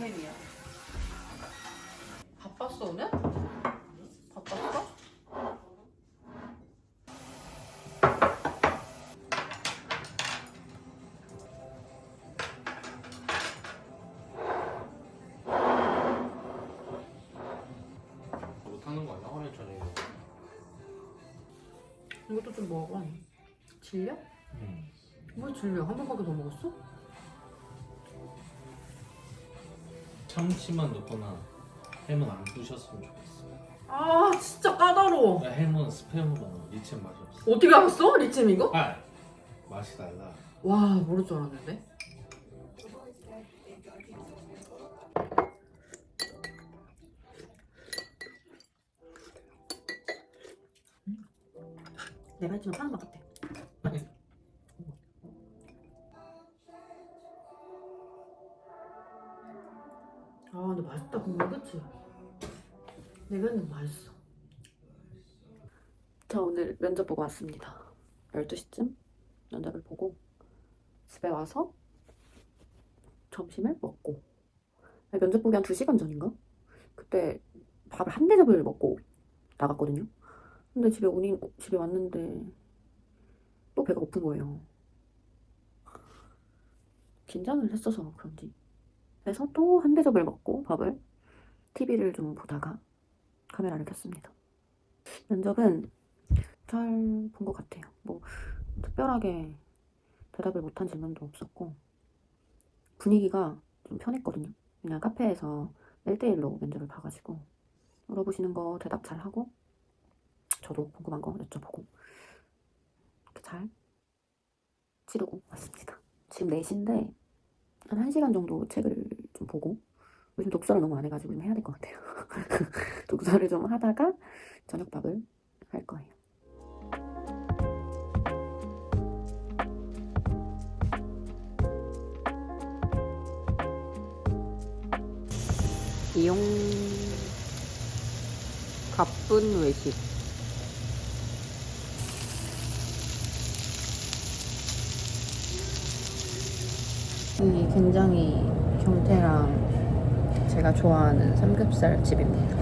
햄이야. 바빴어 오늘? 바빴어? 못하는 거 아니야? 화면 전에 이것도 좀 먹어. 질려? 응. 왜 질려? 한 번밖에 더 먹었어? 참치만 넣거나 햄은 안 부셨으면 좋겠어 아 진짜 까다로워. 야, 햄은 스팸으로 넣어 리치는 맛이 없어 어떻게 알았어? 리찜 이거? 아! 맛이 달라 와 모를 줄 알았는데. 음. 내가 했지만 파는 맛 같아. 근데 맛있다 국물 그치? 내가 했는 거 맛있어. 저 오늘 면접 보고 왔습니다. 12시쯤 면접을 보고 집에 와서 점심을 먹고 면접 보기 한 2시간 전인가? 그때 밥을 한 대접을 먹고 나갔거든요. 근데 집에 오니 집에 왔는데 또 배가 고픈 거예요. 긴장을 했어서 그런지. 그래서 또 한 대접을 먹고 밥을 TV를 좀 보다가 카메라를 켰습니다. 면접은 잘 본 것 같아요. 뭐 특별하게 대답을 못한 질문도 없었고 분위기가 좀 편했거든요. 그냥 카페에서 1대1로 면접을 봐가지고 물어보시는 거 대답 잘 하고 저도 궁금한 거 여쭤보고 잘 치르고 왔습니다. 지금 4시인데 한 1시간 정도 책을 좀 보고 요즘 독서를 너무 안 해가지고 좀 해야 될 것 같아요. 독서를 좀 하다가 저녁밥을 할 거예요. 이용 가쁜 외식 굉장히 경태랑 제가 좋아하는 삼겹살 집입니다.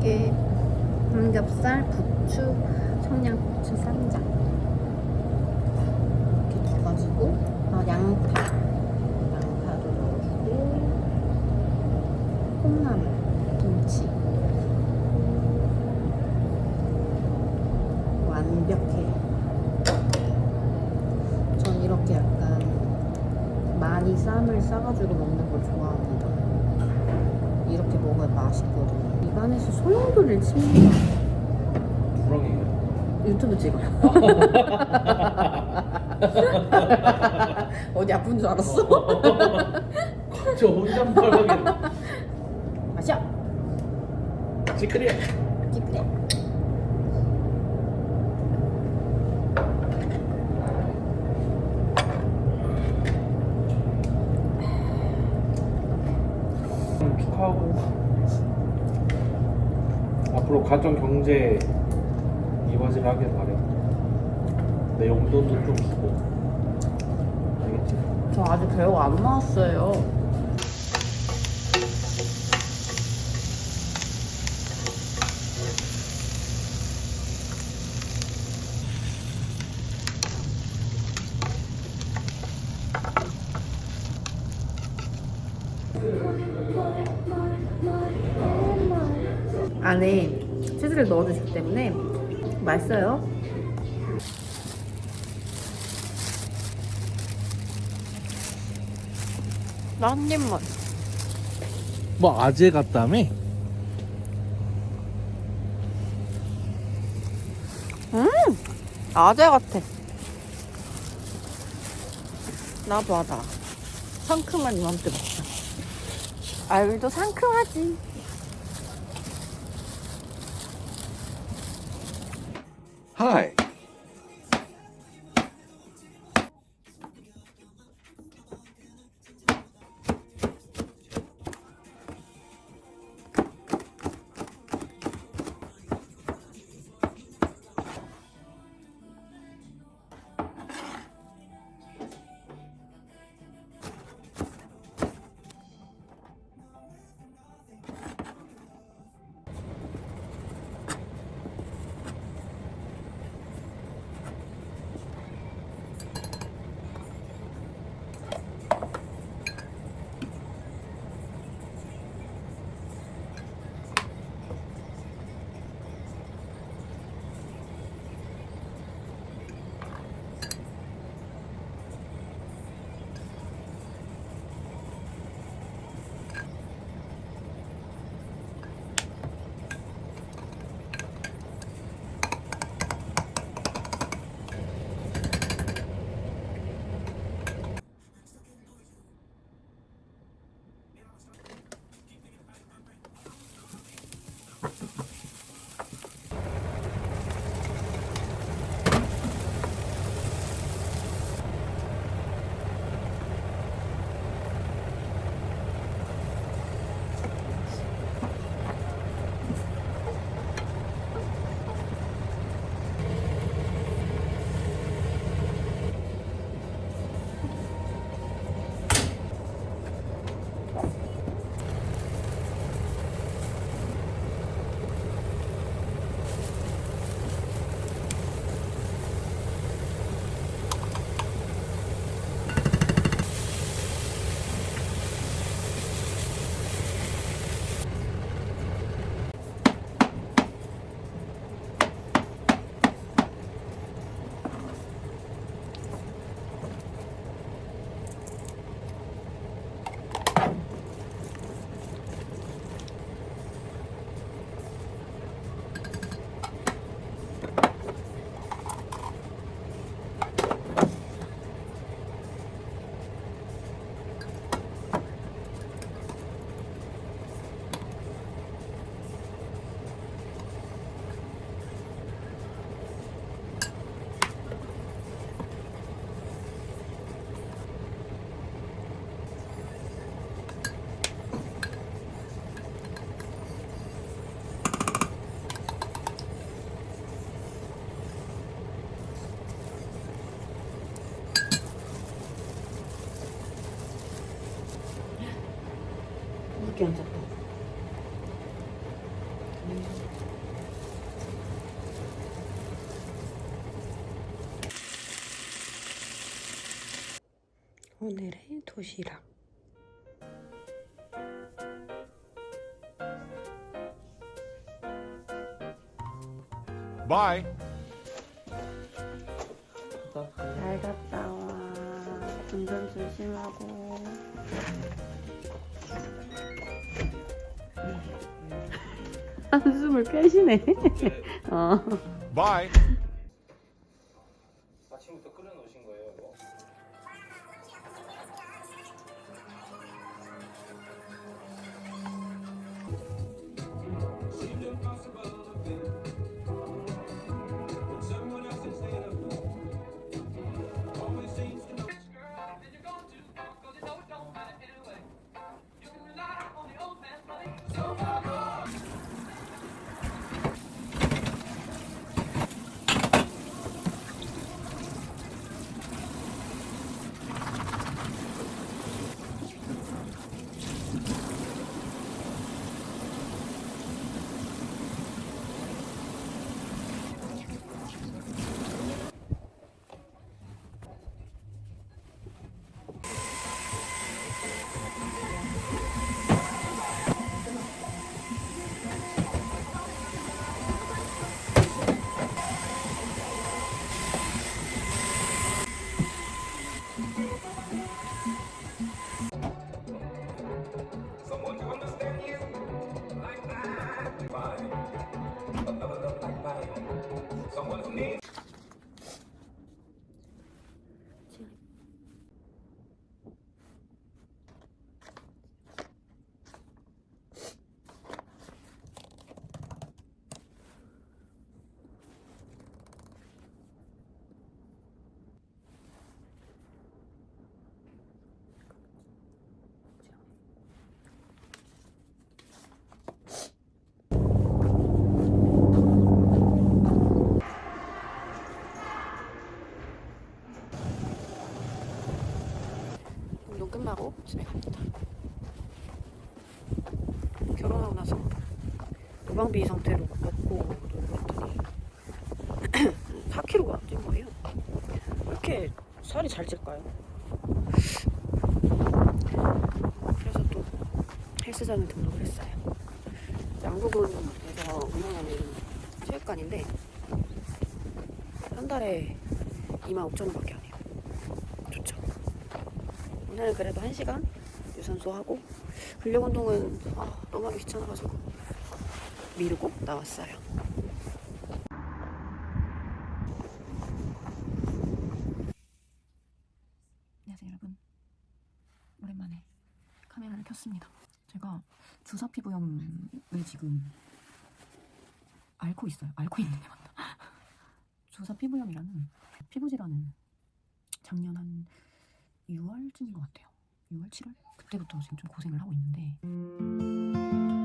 이게 삼겹살, 부추, 청양고추 쌈장 이렇게 넣어가지고 아, 양파 양파도 넣어주고 콩나물 김치 완벽해 전 이렇게 약간 많이 쌈을 싸가지고 먹는 걸 좋아합니다 이렇게 먹어야 맛있거든요 입 안에서 소용돌이를 칩니다 구렁이가 유튜브 찍어. 어디 아픈 줄 알았어? 저 혼잣말하게 마셔. 찌끄려 찌그레. 음, 축하하고 앞으로 가정 경제 이루어지길 바래 내 용돈도 좀 주고 알겠지? 저 아직 배우가 안 나왔어요. 안에 치즈를 넣어주시기 때문에 맛있어요. 나한 입만. 뭐 아재 같다며? 아재 같아. 나도 하다. 상큼한 이맘때 먹자. 알도 상큼하지. Hi. 오늘의 도시락. Bye. 잘 갔다 와. 운전 조심하고. 한숨을 빼시네. 어. Bye. 아침부터 끓여 놓으신 거예요, 이거? 노방비 상태로 먹고 놀았더니 4kg가 찐 거예요. 왜 이렇게 살이 잘 찔까요? 그래서 또 헬스장을 등록을 했어요. 양복은에서 운영하는 체육관인데 한 달에 2만 5천 원밖에 안 해요. 좋죠. 오늘은 그래도 1시간 유산소 하고 근력 운동은 아, 너무 하기 귀찮아가지고 미루고 나왔어요. 안녕하세요 여러분. 오랜만에 카메라를 켰습니다. 제가 주사 피부염을 지금 앓고 있어요. 앓고 있는데 맞다. 주사 피부염이라는 피부 질환은 작년 한 6월쯤인 것 같아요. 6월, 7월? 그때부터 지금 좀 고생을 하고 있는데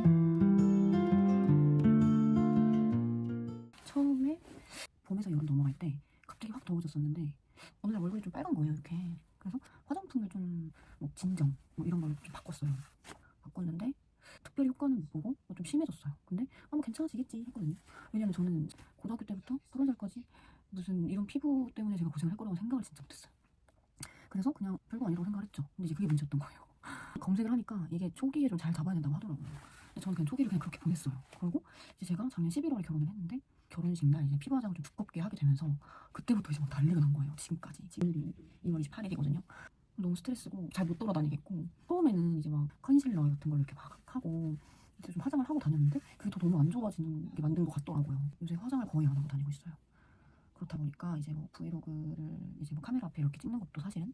봄에서 여름 넘어갈 때 갑자기 확 더워졌었는데 어느 날 얼굴이 좀 빨간 거예요 이렇게 그래서 화장품을 좀 뭐 진정 뭐 이런 걸좀 바꿨어요 바꿨는데 특별히 효과는 못 보고 뭐좀 심해졌어요 근데 아뭐 괜찮아지겠지 했거든요 왜냐면 저는 고등학교 때부터 서른 살까지 무슨 이런 피부 때문에 제가 고생을 할 거라고 생각을 진짜 못했어요 그래서 그냥 별거 아니라고 생각을 했죠. 근데 이제 그게 문제였던 거예요. 검색을 하니까 이게 초기에 좀 잘 잡아야 된다고 하더라고요. 근데 저는 그냥 초기를 그냥 그렇게 보냈어요. 그리고 이제 제가 작년 11월에 결혼을 했는데 결혼식 날 이제 피부 화장을 좀 두껍게 하게 되면서 그때부터 이제 막 난리가 난 거예요. 지금까지. 지금이 2월 28일이거든요. 너무 스트레스고 잘 못 돌아다니겠고 처음에는 이제 막 컨실러 같은 걸 이렇게 막 하고 이제 좀 화장을 하고 다녔는데 그게 더 너무 안 좋아지는 게 만든 것 같더라고요. 요새 화장을 거의 안 하고 다니고 있어요. 그렇다 보니까 이제 뭐 브이로그를 이제 뭐 카메라 앞에 이렇게 찍는 것도 사실은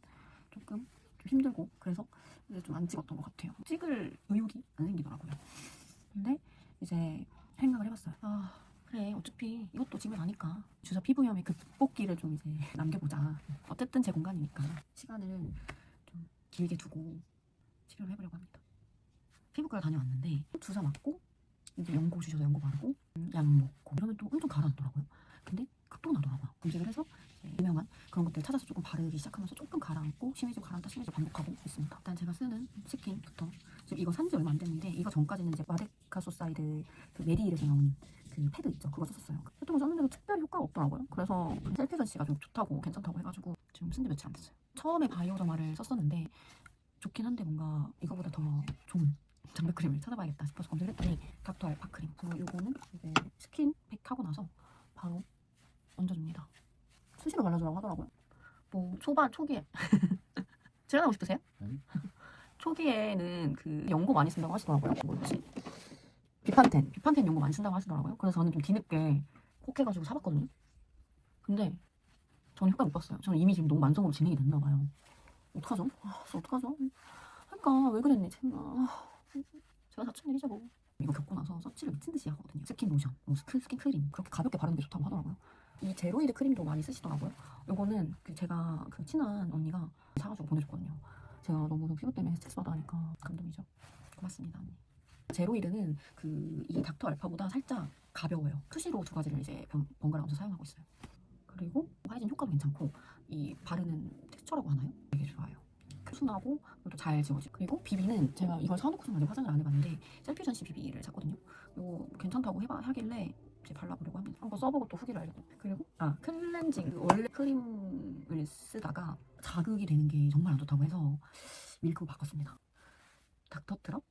조금 좀 힘들고 그래서 이제 좀 안 찍었던 것 같아요. 찍을 의욕이 안 생기더라고요. 근데 이제 생각을 해봤어요. 아 그래 어차피 이것도 지면 아니까 주사 피부염의 그 극복기를 좀 이제 남겨보자. 어쨌든 제 공간이니까 시간을 좀 길게 두고 치료를 해보려고 합니다. 피부과를 다녀왔는데 주사 맞고 이제 연고 주셔서 연고 바르고 약 먹고 이러면 또 엄청 가라앉더라고요. 근데 급도 나더라고요. 검색을 해서 유명한 그런 것들 찾아서 조금 바르기 시작하면서 조금 가라앉고 심해지고 가라앉다 심해지고 반복하고 있습니다. 일단 제가 쓰는 스킨부터 지금 이거 산지 얼마 안 됐는데 이거 전까지는 이제 마데카 소사이드 그 메리일에서 나온 그 패드 있죠. 그거 썼었어요. 거 썼는데도 특별히 효과가 없더라고요. 그래서 셀피전 씨가 좀 좋다고 괜찮다고 해가지고 지금 쓴 지 며칠 안 됐어요. 처음에 바이오더마를 썼었는데 좋긴 한데 뭔가 이거보다 더 좋은 장벽 크림을 찾아봐야겠다 싶어서 검색을 했더니 닥터 알파 크림. 그리고 요거는 이제 스킨 팩 하고 나서 바로 얹어줍니다. 수시로 발라주라고 하더라고요. 뭐 초반 초기에 출연하고 싶으세요? 아니. 초기에는 그 연고 많이 쓴다고 하시더라고요. 뭐지? 비판텐, 비판텐 연고 많이 쓴다고 하시더라고요. 그래서 저는 좀 뒤늦게 꼭 해가지고 사봤거든요. 근데 저는 효과 못 봤어요. 저는 이미 지금 너무 만성으로 진행이 됐나 봐요. 어떡하죠? 아, 어떡하죠? 그러니까 왜 그랬니, 제가. 아, 제가 다친 일이죠 뭐. 이거 겪고 나서 서치를 미친 듯이 하거든요. 스킨 로션, 뭐 스킨, 스킨 크림 그렇게 가볍게 바르는 게 좋다고 하더라고요. 이 제로이드 크림도 많이 쓰시더라고요. 요거는 그 제가 그 친한 언니가 사가지고 보내줬거든요. 제가 너무 피부 때문에 스트레스 받아하니까 감동이죠. 고맙습니다 언니. 제로이드는 그 이 닥터 알파보다 살짝 가벼워요. 투시로 두 가지를 이제 번- 번갈아가면서 사용하고 있어요. 그리고 화이진 효과도 괜찮고 이 바르는 텍스처라고 하나요? 되게 좋아요. 순하고 그리고 잘 지워지고 그리고 비비는 제가 이걸 사놓고서는 아직 화장을 안 해봤는데 셀퓨전시 비비를 샀거든요. 이거 괜찮다고 해봐 하길래 이제 발라보려고 합니다. 한번 써보고 또 후기를 알려드릴게요. 그리고 아 클렌징 그 원래 크림을 쓰다가 자극이 되는 게 정말 안 좋다고 해서 밀크로 바꿨습니다. 닥터트럭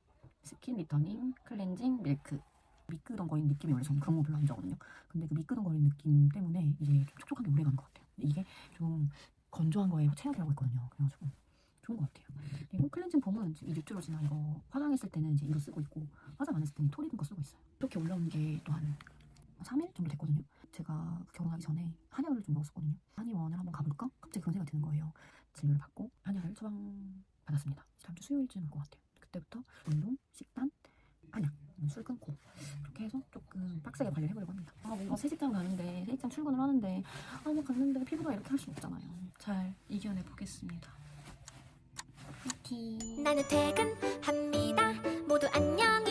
스킨 리터닝 클렌징 밀크 미끄덩거리는 느낌이 원래 저는 그런 거 별로 안 좋아하거든요. 근데 그 미끄덩거리는 느낌 때문에 이제 좀 촉촉하게 오래 가는 것 같아요. 이게 좀 건조한 거에 최악이라고 했거든요. 그래가지고 좋은 것 같아요. 그리고 클렌징 폼은 지금 이 뉴트로지나 이거 화장했을 때는 이제 이거 쓰고 있고 화장 안 했을 때는 토리 든 거 쓰고 있어요. 이렇게 올라온 게 또 한 3일 정도 됐거든요. 제가 결혼하기 전에 한약을 좀 먹었었거든요. 한의원을 한번 가볼까? 갑자기 그런 생각이 드는 거예요. 진료를 받고 한약을 처방 받았습니다. 다음 주 수요일쯤 올것 같아요. 그때부터 운동, 식단, 한약, 술 끊고 그렇게 해서 조금 빡세게 관리를 해보려고 합니다. 아 뭔가 새 직장 가는데 새 직장 출근을 하는데 아뭐 갔는데 피부가 이렇게 할 수 없잖아요. 잘 이겨내 보겠습니다. 파이팅. 나는 퇴근합니다. 모두 안녕